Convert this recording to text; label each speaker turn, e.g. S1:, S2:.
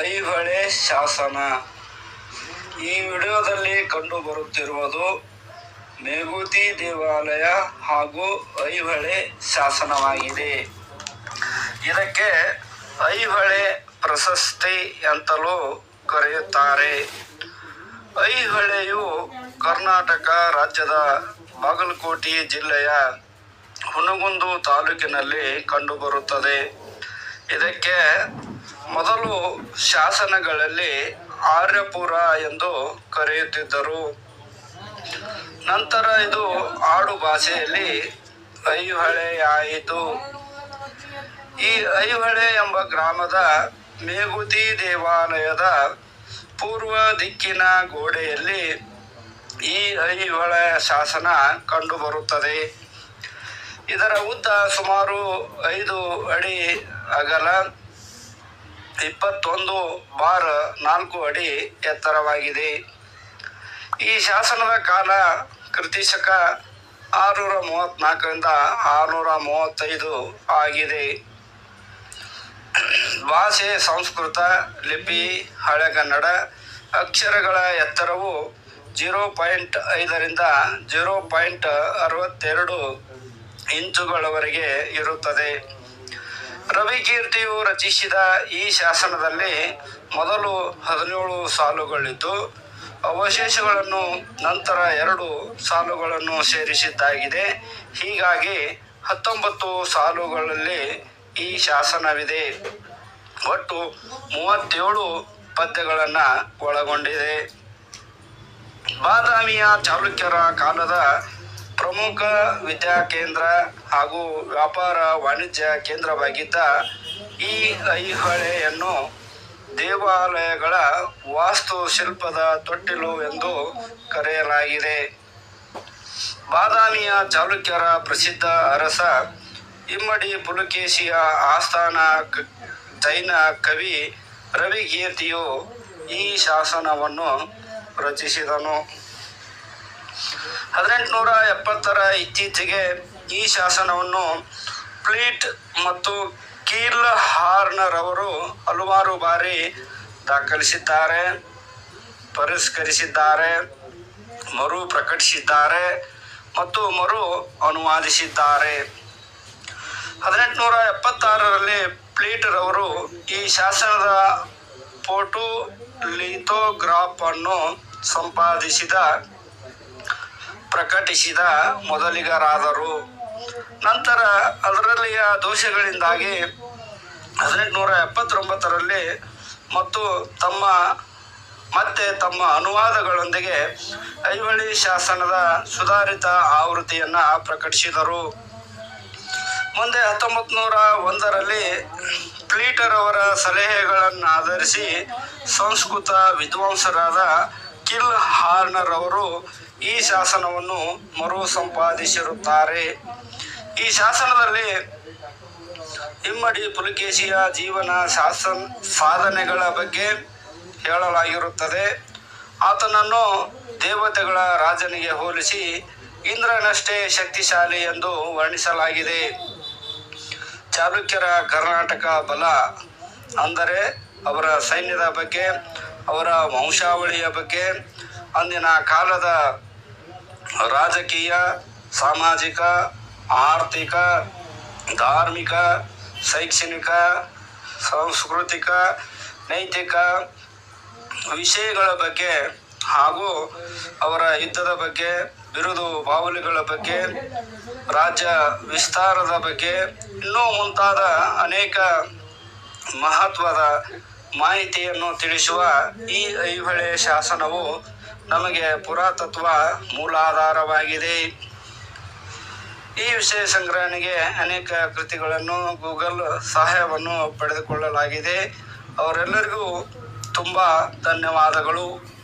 S1: ಐಹೊಳೆ ಶಾಸನ. ಈ ವಿಡಿಯೋದಲ್ಲಿ ಕಂಡು ಬರುತ್ತಿರುವುದು ಮೇಗುತಿ ದೇವಾಲಯ ಹಾಗೂ ಐಹೊಳೆ ಶಾಸನವಾಗಿದೆ. ಇದಕ್ಕೆ ಐಹೊಳೆ ಪ್ರಶಸ್ತಿ ಅಂತಲೂ ಕರೆಯುತ್ತಾರೆ. ಐಹೊಳೆಯು ಕರ್ನಾಟಕ ರಾಜ್ಯದ ಬಾಗಲಕೋಟೆ ಜಿಲ್ಲೆಯ ಹುನಗುಂದು ತಾಲೂಕಿನಲ್ಲಿ ಕಂಡುಬರುತ್ತದೆ. ಇದಕ್ಕೆ ಮೊದಲು ಶಾಸನಗಳಲ್ಲಿ ಆರ್ಯಪುರ ಎಂದು ಕರೆಯುತ್ತಿದ್ದರು. ನಂತರ ಇದು ಆಡು ಭಾಷೆಯಲ್ಲಿ ಐಹೊಳೆಯಾಯಿತು. ಈ ಐಹೊಳೆ ಎಂಬ ಗ್ರಾಮದ ಮೇಗುತಿ ದೇವಾಲಯದ ಪೂರ್ವ ದಿಕ್ಕಿನ ಗೋಡೆಯಲ್ಲಿ ಈ ಐಹೊಳೆ ಶಾಸನ ಕಂಡುಬರುತ್ತದೆ. ಇದರ ಉದ್ದ ಸುಮಾರು ಐದು ಅಡಿ ಅಗಲ. ಇಪ್ಪತ್ತೊಂದು ಬಾರ್ ನಾಲ್ಕು ಅಡಿ ಎತ್ತರವಾಗಿದೆ. ಈ ಶಾಸನದ ಕಾಲ ಕೃತಿಶಕ ಆರುನೂರ ಮೂವತ್ತ್ನಾಲ್ಕರಿಂದ ಆರುನೂರ ಮೂವತ್ತೈದು ಆಗಿದೆ. ಭಾಷೆ, ಸಂಸ್ಕೃತ, ಲಿಪಿ ಹಳೆಗನ್ನಡ ಅಕ್ಷರಗಳ ಎತ್ತರವು ಜೀರೋ ಪಾಯಿಂಟ್ ಐದರಿಂದ ಜೀರೋ ಪಾಯಿಂಟ್ ಅರವತ್ತೆರಡು ಇಂಚುಗಳವರೆಗೆ ಇರುತ್ತದೆ. ರವಿಕೀರ್ತಿಯು ರಚಿಸಿದ ಈ ಶಾಸನದಲ್ಲಿ ಮೊದಲು ಹದಿನೇಳು ಸಾಲುಗಳಿದ್ದು, ಅವಶೇಷಗಳನ್ನು ನಂತರ ಎರಡು ಸಾಲುಗಳನ್ನು ಸೇರಿಸಿದ್ದಾಗಿದೆ. ಹೀಗಾಗಿ ಹತ್ತೊಂಬತ್ತು ಸಾಲುಗಳಲ್ಲಿ ಈ ಶಾಸನವಿದೆ. ಒಟ್ಟು ಮೂವತ್ತೇಳು ಪದ್ಯಗಳನ್ನು ಒಳಗೊಂಡಿದೆ. ಬಾದಾಮಿಯ ಚಾಲುಕ್ಯರ ಕಾಲದ ಪ್ರಮುಖ ವಿದ್ಯಾಕೇಂದ್ರ ಹಾಗೂ ವ್ಯಾಪಾರ ವಾಣಿಜ್ಯ ಕೇಂದ್ರವಾಗಿದ್ದ ಈ ಐಹೊಳೆಯನ್ನು ದೇವಾಲಯಗಳ ವಾಸ್ತುಶಿಲ್ಪದ ತೊಟ್ಟಿಲು ಎಂದು ಕರೆಯಲಾಗಿದೆ. ಬಾದಾಮಿಯ ಚಾಲುಕ್ಯರ ಪ್ರಸಿದ್ಧ ಅರಸ ಇಮ್ಮಡಿ ಪುಲಕೇಶಿಯ ಆಸ್ಥಾನ ಜೈನ ಕವಿ ರವಿಕೀರ್ತಿಯು ಈ ಶಾಸನವನ್ನು ರಚಿಸಿದನು. ಹದಿನೆಂಟುನೂರ ಎಪ್ಪತ್ತರ ಇತ್ತೀಚೆಗೆ ಈ ಶಾಸನವನ್ನು ಪ್ಲೀಟ್ ಮತ್ತು ಕೀಲ್ ಹಾರ್ನರವರು ಹಲವಾರು ಬಾರಿ ದಾಖಲಿಸಿದ್ದಾರೆ, ಪರಿಷ್ಕರಿಸಿದ್ದಾರೆ, ಮರು ಪ್ರಕಟಿಸಿದ್ದಾರೆ ಮತ್ತು ಮರು ಅನುವಾದಿಸಿದ್ದಾರೆ. ಹದಿನೆಂಟುನೂರ ಎಪ್ಪತ್ತಾರರಲ್ಲಿ ಪ್ಲೀಟರವರು ಈ ಶಾಸನದ ಫೋಟೋ ಲಿಥೋಗ್ರಾಫ್ ಅನ್ನು ಸಂಪಾದಿಸಿದ ಪ್ರಕಟಿಸಿದ ಮೊದಲಿಗರಾದರು. ನಂತರ ಅದರಲ್ಲಿಯ ದೋಷಗಳಿಂದಾಗಿ ಹದಿನೆಂಟುನೂರ ಎಪ್ಪತ್ತೊಂಬತ್ತರಲ್ಲಿ ಮತ್ತು ತಮ್ಮ, ಮತ್ತೆ ತಮ್ಮ ಅನುವಾದಗಳೊಂದಿಗೆ ಐಹೊಳಿ ಶಾಸನದ ಸುಧಾರಿತ ಆವೃತ್ತಿಯನ್ನು ಪ್ರಕಟಿಸಿದರು. ಮುಂದೆ ಹತ್ತೊಂಬತ್ತು ನೂರ ಒಂದರಲ್ಲಿ ಪ್ಲೀಟರ್ ಅವರ ಸಲಹೆಗಳನ್ನು ಆಧರಿಸಿ ಸಂಸ್ಕೃತ ವಿದ್ವಾಂಸರಾದ ಕಿಲ್ ಹಾರ್ನರ್ ಅವರು ಈ ಶಾಸನವನ್ನು ಮರು ಸಂಪಾದಿಸಿರುತ್ತಾರೆ. ಈ ಶಾಸನದಲ್ಲಿ ಇಮ್ಮಡಿ ಪುಲಕೇಶಿಯ ಜೀವನ ಶಾಸನ ಸಾಧನೆಗಳ ಬಗ್ಗೆ ಹೇಳಲಾಗಿರುತ್ತದೆ. ಆತನನ್ನು ದೇವತೆಗಳ ರಾಜನಿಗೆ ಹೋಲಿಸಿ ಇಂದ್ರನಷ್ಟೇ ಶಕ್ತಿಶಾಲಿ ಎಂದು ವರ್ಣಿಸಲಾಗಿದೆ. ಚಾಲುಕ್ಯರ ಕರ್ನಾಟಕ ಬಲ ಅಂದರೆ ಅವರ ಸೈನ್ಯದ ಬಗ್ಗೆ ಅವರ ವಂಶಾವಳಿಯ ಬಗ್ಗೆ ಅಂದಿನ ಕಾಲದ ರಾಜಕೀಯ, ಸಾಮಾಜಿಕ, ಆರ್ಥಿಕ, ಧಾರ್ಮಿಕ, ಶೈಕ್ಷಣಿಕ, ಸಾಂಸ್ಕೃತಿಕ, ನೈತಿಕ ವಿಷಯಗಳ ಬಗ್ಗೆ ಹಾಗೂ ಅವರ ಯುದ್ಧದ ಬಗ್ಗೆ, ಬಿರುದು ಬಾವಲಿಗಳ ಬಗ್ಗೆ, ರಾಜ್ಯ ವಿಸ್ತಾರದ ಬಗ್ಗೆ ಇನ್ನೂ ಮುಂತಾದ ಅನೇಕ ಮಹತ್ವದ ಮಾಹಿತಿಯನ್ನು ತಿಳಿಸುವ ಈ ಐಹೊಳೆ ಶಾಸನವು ನಮಗೆ ಪುರಾತತ್ವ ಮೂಲಾಧಾರವಾಗಿದೆ. ಈ ವಿಷಯ ಸಂಗ್ರಹಣೆಗೆ ಅನೇಕ ಕೃತಿಗಳನ್ನು ಗೂಗಲ್ ಸಹಾಯವನ್ನು ಪಡೆದುಕೊಳ್ಳಲಾಗಿದೆ. ಅವರೆಲ್ಲರಿಗೂ ತುಂಬ ಧನ್ಯವಾದಗಳು.